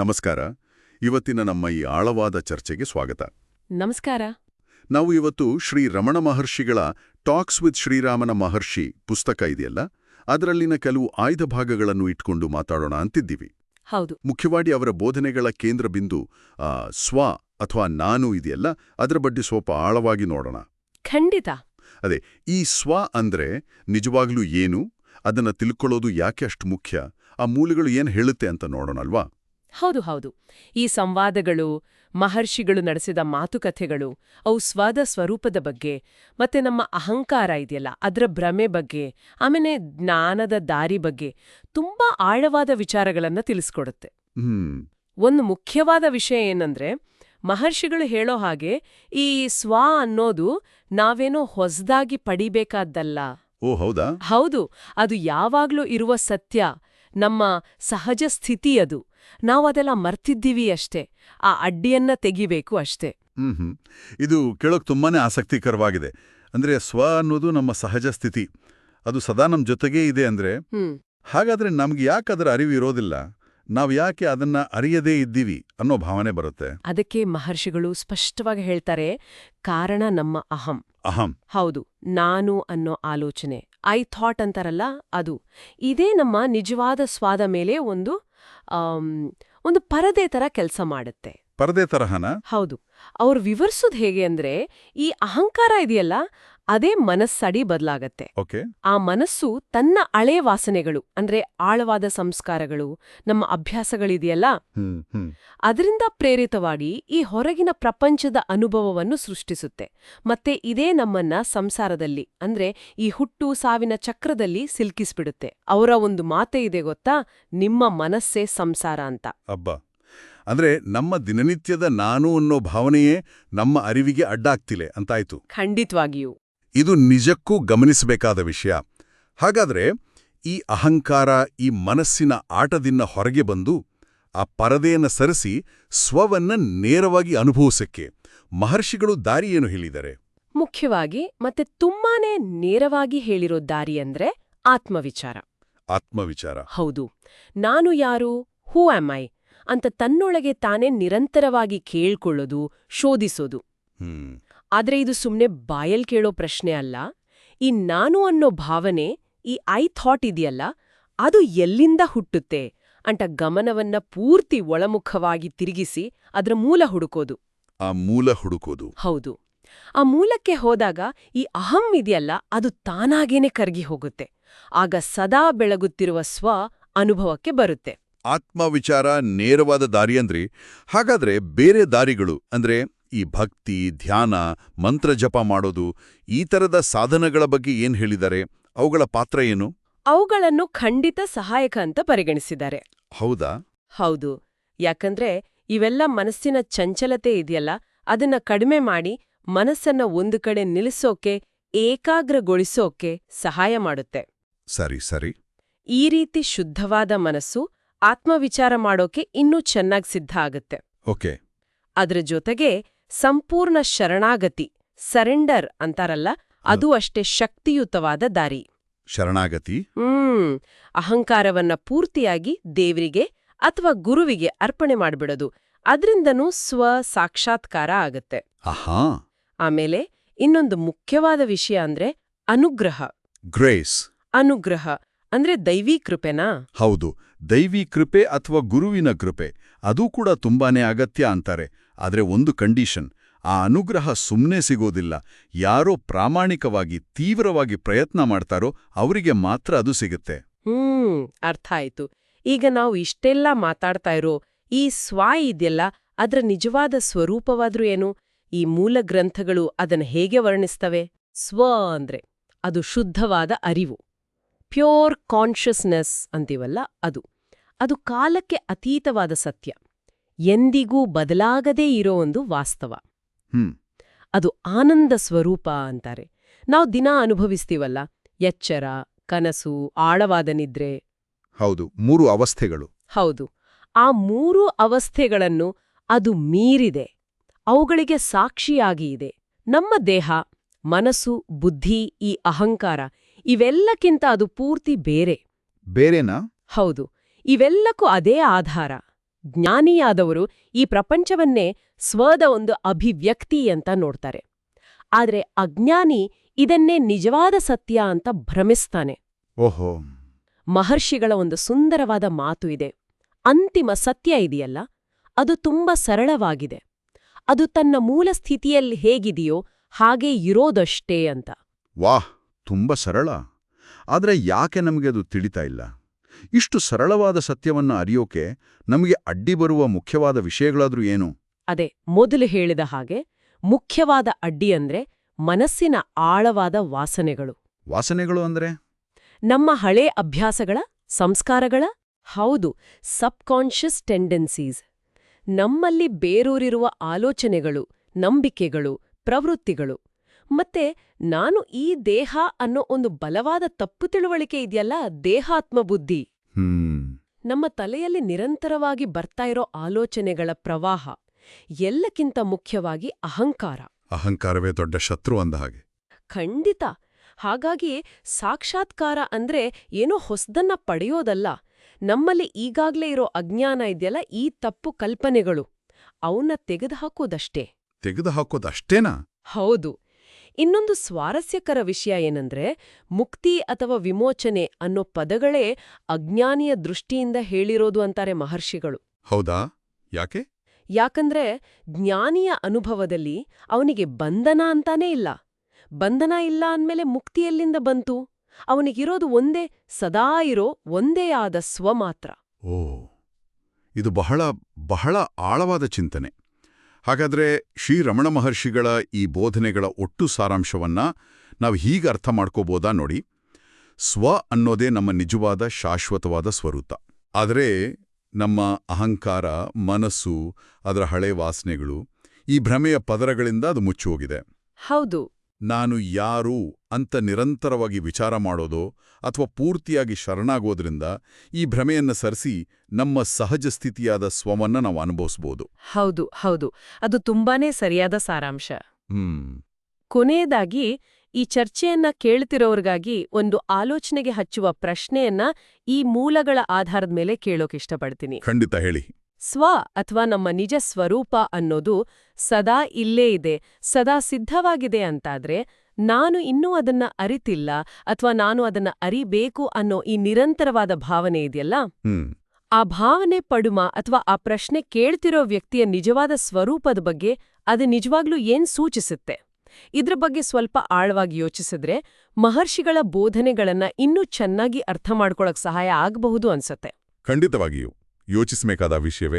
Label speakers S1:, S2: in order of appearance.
S1: ನಮಸ್ಕಾರ. ಇವತ್ತಿನ ನಮ್ಮ ಈ ಆಳವಾದ ಚರ್ಚೆಗೆ ಸ್ವಾಗತ.
S2: ನಮಸ್ಕಾರ.
S1: ನಾವು ಇವತ್ತು ಶ್ರೀ ರಮಣ ಮಹರ್ಷಿಗಳ ಟಾಕ್ಸ್ ವಿತ್ ಶ್ರೀರಾಮನ ಮಹರ್ಷಿ ಪುಸ್ತಕ ಇದೆಯಲ್ಲ? ಅದರಲ್ಲಿನ ಕೆಲವು ಆಯ್ದ ಭಾಗಗಳನ್ನು ಇಟ್ಕೊಂಡು ಮಾತಾಡೋಣ ಅಂತಿದ್ದೀವಿ.
S2: ಹೌದು.
S1: ಮುಖ್ಯವಾಗಿ ಅವರ ಬೋಧನೆಗಳ ಕೇಂದ್ರ ಬಿಂದು ಆ, ಸ್ವ ಅಥವಾ ನಾನು ಇದೆಯಲ್ಲ? ಅದರ ಬಗ್ಗೆ ಸ್ವಲ್ಪ ಆಳವಾಗಿ ನೋಡೋಣ.
S2: ಖಂಡಿತ.
S1: ಅದೇ ಈ ಸ್ವ ಅಂದ್ರೆ ನಿಜವಾಗ್ಲೂ ಏನು? ಅದನ್ನ ತಿಳ್ಕೊಳ್ಳೋದು ಯಾಕೆ ಅಷ್ಟು ಮುಖ್ಯ? ಆ ಮೂಲಗಳು ಏನು ಹೇಳುತ್ತೆ ಅಂತ ನೋಡೋಣಲ್ವಾ
S2: ಹೌದು ಹೌದು. ಈ ಸಂವಾದಗಳು ಮಹರ್ಷಿಗಳು ನಡೆಸಿದ ಮಾತುಕಥೆಗಳು ಅವು ಸ್ವಾದ ಸ್ವರೂಪದ ಬಗ್ಗೆ ಮತ್ತೆ ನಮ್ಮ ಅಹಂಕಾರ ಇದೆಯಲ್ಲ ಅದರ ಭ್ರಮೆ ಬಗ್ಗೆ ಆಮೇಲೆ ಜ್ಞಾನದ ದಾರಿ ಬಗ್ಗೆ ತುಂಬಾ ಆಳವಾದ ವಿಚಾರಗಳನ್ನು ತಿಳಿಸ್ಕೊಡುತ್ತೆ. ಒಂದು ಮುಖ್ಯವಾದ ವಿಷಯ ಏನಂದ್ರೆ ಮಹರ್ಷಿಗಳು ಹೇಳೋ ಹಾಗೆ ಈ ಸ್ವ ಅನ್ನೋದು ನಾವೇನೋ ಹೊಸದಾಗಿ ಪಡಿಬೇಕಾದ್ದಲ್ಲ.
S1: ಓ ಹೌದಾ?
S2: ಹೌದು ಅದು ಯಾವಾಗ್ಲೂ ಇರುವ ಸತ್ಯ ನಮ್ಮ ಸಹಜ ಸ್ಥಿತಿ ಅದು. ನಾವು ಅದೆಲ್ಲ ಮರ್ತಿದ್ದೀವಿ ಅಷ್ಟೇ. ಆ ಅಡ್ಡಿಯನ್ನ ತೆಗಿಬೇಕು ಅಷ್ಟೇ.
S1: ಹ್ಮ್ ಇದು ಕೇಳೋಕ್ ತುಂಬಾನೇ ಆಸಕ್ತಿಕರವಾಗಿದೆ. ಅಂದ್ರೆ ಸ್ವ ಅನ್ನೋದು ನಮ್ಮ ಸಹಜ ಸ್ಥಿತಿ. ಅದು ಸದಾ ನಮ್ಮ ಜೊತೆಗೇ ಇದೆ ಅಂದ್ರೆ ಹಾಗಾದ್ರೆ ನಮ್ಗೆ ಯಾಕೆ ಅದರ ಅರಿವು ಇರೋದಿಲ್ಲ? ನಾವು ಯಾಕೆ ಅದನ್ನ ಅರಿಯದೇ ಇದ್ದೀವಿ ಅನ್ನೋ ಭಾವನೆ ಬರುತ್ತೆ.
S2: ಅದಕ್ಕೆ ಮಹರ್ಷಿಗಳು ಸ್ಪಷ್ಟವಾಗಿ ಹೇಳ್ತಾರೆ ಕಾರಣ ನಮ್ಮ ಅಹಂ.
S1: ಅಹಂ.
S2: ಹೌದು ನಾನು ಅನ್ನೋ ಆಲೋಚನೆ. ಐ ಥಾಟ್ ಅಂತಾರಲ್ಲ ಅದು. ಇದೇ ನಮ್ಮ ನಿಜವಾದ ಸ್ವಾದ ಮೇಲೆ ಒಂದು ಒಂದು ಪರದೆ ತರ ಕೆಲಸ ಮಾಡುತ್ತೆ.
S1: ಪರದೆ ತರಹನ?
S2: ಹೌದು. ಅವ್ರು ವಿವರಿಸೋದು ಹೇಗೆ ಅಂದ್ರೆ ಈ ಅಹಂಕಾರ ಇದೆಯಲ್ಲ ಅದೇ ಮನಸ್ಸಡಿ ಬದಲಾಗತ್ತೆ.
S1: ಓಕೆ.
S2: ಆ ಮನಸ್ಸು ತನ್ನ ಹಳೆ ವಾಸನೆಗಳು ಅಂದ್ರೆ ಆಳವಾದ ಸಂಸ್ಕಾರಗಳು ನಮ್ಮ ಅಭ್ಯಾಸಗಳಿದೆಯಲ್ಲ? ಅದರಿಂದ ಪ್ರೇರಿತವಾಗಿ ಈ ಹೊರಗಿನ ಪ್ರಪಂಚದ ಅನುಭವವನ್ನು ಸೃಷ್ಟಿಸುತ್ತೆ. ಮತ್ತೆ ಇದೇ ನಮ್ಮನ್ನ ಸಂಸಾರದಲ್ಲಿ ಅಂದ್ರೆ ಈ ಹುಟ್ಟು ಸಾವಿನ ಚಕ್ರದಲ್ಲಿ ಸಿಲ್ಕಿಸ್ಬಿಡುತ್ತೆ. ಅವರ ಒಂದು ಮಾತೆ ಇದೆ ಗೊತ್ತಾ? ನಿಮ್ಮ ಮನಸ್ಸೇ ಸಂಸಾರ ಅಂತ.
S1: ಅಬ್ಬಾ. ಅಂದ್ರೆ ನಮ್ಮ ದಿನನಿತ್ಯದ ನಾನು ಅನ್ನೋ ಭಾವನೆಯೇ ನಮ್ಮ ಅರಿವಿಗೆ ಅಡ್ಡಾಗ್ತಿಲೆ ಅಂತಾಯ್ತು.
S2: ಖಂಡಿತವಾಗಿಯೂ.
S1: ಇದು ನಿಜಕ್ಕೂ ಗಮನಿಸಬೇಕಾದ ವಿಷಯ. ಹಾಗಾದ್ರೆ ಈ ಅಹಂಕಾರ ಈ ಮನಸ್ಸಿನ ಆಟದಿಂದ ಹೊರಗೆ ಬಂದು ಆ ಪರದೆಯನ್ನು ಸರಿಸಿ ಸ್ವವನ್ನ ನೇರವಾಗಿ ಅನುಭವಿಸಕ್ಕೆ ಮಹರ್ಷಿಗಳು ದಾರಿಯೇನು ಹೇಳಿದ್ದಾರೆ?
S2: ಮುಖ್ಯವಾಗಿ ಮತ್ತೆ ತುಂಬಾನೇ ನೇರವಾಗಿ ಹೇಳಿರೋ ದಾರಿ ಅಂದ್ರೆ ಆತ್ಮವಿಚಾರ.
S1: ಆತ್ಮವಿಚಾರ.
S2: ಹೌದು. ನಾನು ಯಾರು? ಹೂ ಆಮ್ ಐ ಅಂತ ತನ್ನೊಳಗೆ ತಾನೇ ನಿರಂತರವಾಗಿ ಕೇಳ್ಕೊಳ್ಳೋದು ಶೋಧಿಸೋದು.
S1: ಹ್ಮ್.
S2: ಆದ್ರೆ ಇದು ಸುಮ್ಮನೆ ಬಾಯಲ್ ಕೇಳೋ ಪ್ರಶ್ನೆ ಅಲ್ಲ. ಈ ನಾನು ಅನ್ನೋ ಭಾವನೆ ಈ ಐ ಥಾಟ್ ಇದೆಯಲ್ಲ ಅದು ಎಲ್ಲಿಂದ ಹುಟ್ಟುತ್ತೆ ಅಂಟ ಗಮನವನ್ನ ಪೂರ್ತಿ ಒಳಮುಖವಾಗಿ ತಿರುಗಿಸಿ ಅದರ ಮೂಲ ಹುಡುಕೋದು.
S1: ಆ ಮೂಲ ಹುಡುಕೋದು.
S2: ಹೌದು. ಆ ಮೂಲಕ್ಕೆ ಹೋದಾಗ ಈ ಅಹಂ ಇದೆಯಲ್ಲ ಅದು ತಾನಾಗೇನೆ ಕರಗಿ ಹೋಗುತ್ತೆ. ಆಗ ಸದಾ ಬೆಳಗುತ್ತಿರುವ ಸ್ವ ಅನುಭವಕ್ಕೆ ಬರುತ್ತೆ.
S1: ಆತ್ಮವಿಚಾರ ನೇರವಾದ ದಾರಿ ಅಂದ್ರಿ ಹಾಗಾದ್ರೆ ಬೇರೆ ದಾರಿಗಳು ಅಂದ್ರೆ ಈ ಭಕ್ತಿ ಧ್ಯಾನ ಮಂತ್ರ ಜಪ ಮಾಡೋದು ಈ ತರದ ಸಾಧನಗಳ ಬಗ್ಗೆ ಏನ್ ಹೇಳಿದ್ದಾರೆ? ಅವುಗಳ ಪಾತ್ರ ಏನು?
S2: ಅವುಗಳನ್ನು ಖಂಡಿತ ಸಹಾಯಕ ಅಂತ ಪರಿಗಣಿಸಿದ್ದಾರೆ.
S1: ಹೌದಾ?
S2: ಹೌದು. ಯಾಕಂದ್ರೆ ಇವೆಲ್ಲ ಮನಸ್ಸಿನ ಚಂಚಲತೆ ಇದೆಯಲ್ಲ ಅದನ್ನ ಕಡಿಮೆ ಮಾಡಿ ಮನಸ್ಸನ್ನ ಒಂದು ಕಡೆ ನಿಲ್ಲಿಸೋಕೆ ಏಕಾಗ್ರಗೊಳಿಸೋಕೆ ಸಹಾಯ ಮಾಡುತ್ತೆ.
S1: ಸರಿ ಸರಿ.
S2: ಈ ರೀತಿ ಶುದ್ಧವಾದ ಮನಸ್ಸು ಆತ್ಮವಿಚಾರ ಮಾಡೋಕೆ ಇನ್ನೂ ಚೆನ್ನಾಗ್ ಸಿದ್ಧ ಆಗುತ್ತೆ.
S1: ಓಕೆ.
S2: ಅದ್ರ ಜೊತೆಗೆ ಸಂಪೂರ್ಣ ಶರಣಾಗತಿ ಸರೆಂಡರ್ ಅಂತಾರಲ್ಲ ಅದು ಅಷ್ಟೇ ಶಕ್ತಿಯುತವಾದ ದಾರಿ.
S1: ಶರಣಾಗತಿ?
S2: ಹ್ಮ್. ಅಹಂಕಾರವನ್ನ ಪೂರ್ತಿಯಾಗಿ ದೇವರಿಗೆ ಅಥವಾ ಗುರುವಿಗೆ ಅರ್ಪಣೆ ಮಾಡ್ಬಿಡೋದು. ಅದ್ರಿಂದನೂ ಸ್ವ ಸಾಕ್ಷಾತ್ಕಾರ ಆಗತ್ತೆ.
S1: ಆಹಾ.
S2: ಆಮೇಲೆ ಇನ್ನೊಂದು ಮುಖ್ಯವಾದ ವಿಷಯ ಅಂದ್ರೆ ಅನುಗ್ರಹ.
S1: ಗ್ರೇಸ್
S2: ಅನುಗ್ರಹ ಅಂದ್ರೆ ದೈವೀ ಕೃಪೆನಾ?
S1: ಹೌದು. ದೈವಿ ಕೃಪೆ ಅಥವಾ ಗುರುವಿನ ಕೃಪೆ. ಅದೂ ಕೂಡ ತುಂಬಾನೇ ಅಗತ್ಯ ಅಂತಾರೆ. ಆದ್ರೆ ಒಂದು ಕಂಡೀಷನ್, ಆ ಅನುಗ್ರಹ ಸುಮ್ಮನೆ ಸಿಗೋದಿಲ್ಲ. ಯಾರೋ ಪ್ರಾಮಾಣಿಕವಾಗಿ ತೀವ್ರವಾಗಿ ಪ್ರಯತ್ನ ಮಾಡ್ತಾರೋ ಅವರಿಗೆ ಮಾತ್ರ ಅದು ಸಿಗುತ್ತೆ.
S2: ಹ್ಮ್, ಅರ್ಥ ಆಯ್ತು. ಈಗ ನಾವು ಇಷ್ಟೆಲ್ಲ ಮಾತಾಡ್ತಾ ಇರೋ ಈ ಸ್ವಾಯಿ ಇದೆಯಲ್ಲ, ಅದರ ನಿಜವಾದ ಸ್ವರೂಪವಾದ್ರೂ ಏನು? ಈ ಮೂಲ ಗ್ರಂಥಗಳು ಅದನ್ನು ಹೇಗೆ ವರ್ಣಿಸ್ತವೆ? ಸ್ವ ಅಂದ್ರೆ, ಅದು ಶುದ್ಧವಾದ ಅರಿವು. ಪ್ಯೂರ್ ಕಾನ್ಷಿಯಸ್ನೆಸ್ ಅಂತೀವಲ್ಲ ಅದು. ಅದು ಕಾಲಕ್ಕೆ ಅತೀತವಾದ ಸತ್ಯ. ಎಂದಿಗೂ ಬದಲಾಗದೇ ಇರೋ ಒಂದು ವಾಸ್ತವ. ಅದು ಆನಂದ ಸ್ವರೂಪ ಅಂತಾರೆ. ನಾವು ದಿನ ಅನುಭವಿಸ್ತೀವಲ್ಲ ಎಚ್ಚರ ಕನಸು ಆಳವಾದ ನಿದ್ರೆ.
S1: ಹೌದು ಮೂರು ಅವಸ್ಥೆಗಳು.
S2: ಹೌದು ಆ ಮೂರು ಅವಸ್ಥೆಗಳನ್ನು ಅದು ಮೀರಿದೆ. ಅವುಗಳಿಗೆ ಸಾಕ್ಷಿಯಾಗಿ ಇದೆ. ನಮ್ಮ ದೇಹ ಮನಸ್ಸು ಬುದ್ಧಿ ಈ ಅಹಂಕಾರ ಇವೆಲ್ಲಕ್ಕಿಂತ ಅದು ಪೂರ್ತಿ ಬೇರೆ.
S1: ಬೇರೆನಾ?
S2: ಹೌದು ಇವೆಲ್ಲಕ್ಕೂ ಅದೇ ಆಧಾರ. ಜ್ಞಾನಿಯಾದವರು ಈ ಪ್ರಪಂಚವನ್ನೇ ಸ್ವದ ಒಂದು ಅಭಿವ್ಯಕ್ತಿ ಅಂತ ನೋಡ್ತಾರೆ. ಆದರೆ ಅಜ್ಞಾನಿ ಇದನ್ನೇ ನಿಜವಾದ ಸತ್ಯ ಅಂತ ಭ್ರಮಿಸ್ತಾನೆ.
S1: ಓಹೋ.
S2: ಮಹರ್ಷಿಗಳ ಒಂದು ಸುಂದರವಾದ ಮಾತು ಇದೆ. ಅಂತಿಮ ಸತ್ಯ ಇದೆಯಲ್ಲ? ಅದು ತುಂಬ ಸರಳವಾಗಿದೆ. ಅದು ತನ್ನ ಮೂಲ ಸ್ಥಿತಿಯಲ್ಲಿ ಹೇಗಿದೆಯೋ ಹಾಗೇ ಇರೋದಷ್ಟೇ ಅಂತ.
S1: ವಾಹ್ ತುಂಬ ಸರಳ. ಆದರೆ ಯಾಕೆ ನಮಗೆ ಅದು ತಿಳಿತಾ ಇಲ್ಲ? ಇಷ್ಟು ಸರಳವಾದ ಸತ್ಯವನ್ನ ಅರಿಯೋಕೆ ನಮಗೆ ಅಡ್ಡಿ ಬರುವ ಮುಖ್ಯವಾದ ವಿಷಯಗಳಾದ್ರೂ ಏನು?
S2: ಅದೇ ಮೊದಲು ಹೇಳಿದ ಹಾಗೆ ಮುಖ್ಯವಾದ ಅಡ್ಡಿ ಅಂದ್ರೆ ಮನಸ್ಸಿನ ಆಳವಾದ ವಾಸನೆಗಳು.
S1: ವಾಸನೆಗಳು ಅಂದ್ರೆ?
S2: ನಮ್ಮ ಹಳೆ ಅಭ್ಯಾಸಗಳ ಸಂಸ್ಕಾರಗಳ ಹೌದು ಸಬ್ಕಾನ್ಷಿಯಸ್ ಟೆಂಡೆನ್ಸೀಸ್. ನಮ್ಮಲ್ಲಿ ಬೇರೂರಿರುವ ಆಲೋಚನೆಗಳು ನಂಬಿಕೆಗಳು ಪ್ರವೃತ್ತಿಗಳು. ಮತ್ತೆ ನಾನು ಈ ದೇಹ ಅನ್ನೋ ಒಂದು ಬಲವಾದ ತಪ್ಪು ತಿಳುವಳಿಕೆ ಇದೆಯಲ್ಲ ದೇಹಾತ್ಮ ಬುದ್ಧಿ
S1: ಹ್ಮ್.
S2: ನಮ್ಮ ತಲೆಯಲ್ಲಿ ನಿರಂತರವಾಗಿ ಬರ್ತಾ ಇರೋ ಆಲೋಚನೆಗಳ ಪ್ರವಾಹ ಎಲ್ಲಕ್ಕಿಂತ ಮುಖ್ಯವಾಗಿ ಅಹಂಕಾರ.
S1: ಅಹಂಕಾರವೇ ದೊಡ್ಡ ಶತ್ರು ಅಂದ ಹಾಗೆ.
S2: ಖಂಡಿತ. ಹಾಗಾಗಿ ಸಾಕ್ಷಾತ್ಕಾರ ಅಂದ್ರೆ ಏನೋ ಹೊಸ್ದನ್ನ ಪಡೆಯೋದಲ್ಲ. ನಮ್ಮಲ್ಲಿ ಈಗಾಗ್ಲೇ ಇರೋ ಅಜ್ಞಾನ ಇದೆಯಲ್ಲ ಈ ತಪ್ಪು ಕಲ್ಪನೆಗಳು. ಅವನ್ನ ತೆಗೆದುಹಾಕೋದಷ್ಟೇ.
S1: ತೆಗೆದುಹಾಕೋದಷ್ಟೇನಾ?
S2: ಹೌದು. ಇನ್ನೊಂದು ಸ್ವಾರಸ್ಯಕರ ವಿಷಯ ಏನಂದ್ರೆ ಮುಕ್ತಿ ಅಥವಾ ವಿಮೋಚನೆ ಅನ್ನೋ ಪದಗಳೇ ಅಜ್ಞಾನಿಯ ದೃಷ್ಟಿಯಿಂದ ಹೇಳಿರೋದು ಅಂತಾರೆ ಮಹರ್ಷಿಗಳು.
S1: ಹೌದಾ? ಯಾಕೆ?
S2: ಯಾಕಂದ್ರೆ ಜ್ಞಾನಿಯ ಅನುಭವದಲ್ಲಿ ಅವನಿಗೆ ಬಂಧನ ಅಂತಾನೇ ಇಲ್ಲ. ಬಂಧನ ಇಲ್ಲ ಅಂದ್ಮೇಲೆ ಮುಕ್ತಿ ಎಲ್ಲಿಂದ ಬಂತು? ಅವನಿಗಿರೋದು ಒಂದೇ ಸದಾ ಇರೋ ಒಂದೇ ಆದ ಸ್ವ ಮಾತ್ರ.
S1: ಓ ಇದು ಬಹಳ ಬಹಳ ಆಳವಾದ ಚಿಂತನೆ. ಹಾಗಾದ್ರೆ ಶ್ರೀ ರಮಣ ಮಹರ್ಷಿಗಳ ಈ ಬೋಧನೆಗಳ ಒಟ್ಟು ಸಾರಾಂಶವನ್ನ ನಾವು ಹೀಗೆ ಅರ್ಥ ಮಾಡ್ಕೋಬೋದಾ ನೋಡಿ. ಸ್ವ ಅನ್ನೋದೇ ನಮ್ಮ ನಿಜವಾದ ಶಾಶ್ವತವಾದ ಸ್ವರೂಪ. ಆದರೆ ನಮ್ಮ ಅಹಂಕಾರ ಮನಸ್ಸು ಅದರ ಹಳೆ ವಾಸನೆಗಳು ಈ ಭ್ರಮೆಯ ಪದರಗಳಿಂದ ಅದು ಮುಚ್ಚಿ ಹೋಗಿದೆ.
S2: ಹೌದು.
S1: ನಾನು ಯಾರು ಅಂತ ನಿರಂತರವಾಗಿ ವಿಚಾರ ಮಾಡೋದೋ ಅಥವಾ ಪೂರ್ತಿಯಾಗಿ ಶರಣಾಗೋದ್ರಿಂದ ಈ ಭ್ರಮೆಯನ್ನು ಸರಿಸಿ ನಮ್ಮ ಸಹಜ ಸ್ಥಿತಿಯಾದ ಸ್ವವನ್ನ ನಾವು ಅನುಭವಿಸ್ಬೋದು.
S2: ಹೌದು ಹೌದು. ಅದು ತುಂಬಾನೇ ಸರಿಯಾದ ಸಾರಾಂಶ.
S1: ಹ್ಮ್.
S2: ಕೊನೆಯದಾಗಿ ಈ ಚರ್ಚೆಯನ್ನ ಕೇಳ್ತಿರೋರ್ಗಾಗಿ ಒಂದು ಆಲೋಚನೆಗೆ ಹಚ್ಚುವ ಪ್ರಶ್ನೆಯನ್ನ ಈ ಮೂಲಗಳ ಆಧಾರದ ಮೇಲೆ ಕೇಳೋಕಿಷ್ಟಪಡ್ತೀನಿ
S1: ಖಂಡಿತ ಹೇಳಿ.
S2: ಸ್ವ ಅಥವಾ ನಮ್ಮ ನಿಜ ಸ್ವರೂಪ ಅನ್ನೋದು ಸದಾ ಇಲ್ಲೇ ಇದೆ ಸದಾ ಸಿದ್ಧವಾಗಿದೆ ಅಂತಾದ್ರೆ ನಾನು ಇನ್ನೂ ಅದನ್ನ ಅರಿತಿಲ್ಲ ಅಥವಾ ನಾನು ಅದನ್ನ ಅರಿಬೇಕು ಅನ್ನೋ ಈ ನಿರಂತರವಾದ ಭಾವನೆ ಇದೆಯಲ್ಲ? ಆ ಭಾವನೆ ಪಡುಮ ಅಥವಾ ಆ ಪ್ರಶ್ನೆ ಕೇಳ್ತಿರೋ ವ್ಯಕ್ತಿಯ ನಿಜವಾದ ಸ್ವರೂಪದ ಬಗ್ಗೆ ಅದು ನಿಜವಾಗ್ಲೂ ಏನ್ ಸೂಚಿಸುತ್ತೆ? ಇದ್ರ ಬಗ್ಗೆ ಸ್ವಲ್ಪ ಆಳವಾಗಿ ಯೋಚಿಸಿದ್ರೆ ಮಹರ್ಷಿಗಳ ಬೋಧನೆಗಳನ್ನ ಇನ್ನೂ ಚೆನ್ನಾಗಿ ಅರ್ಥ ಮಾಡ್ಕೊಳಕ್ ಸಹಾಯ ಆಗಬಹುದು ಅನ್ಸತ್ತೆ.
S1: ಖಂಡಿತವಾಗಿಯೂ. ಯೋಚಿಸಬೇಕಾದ ವಿಷಯವೇ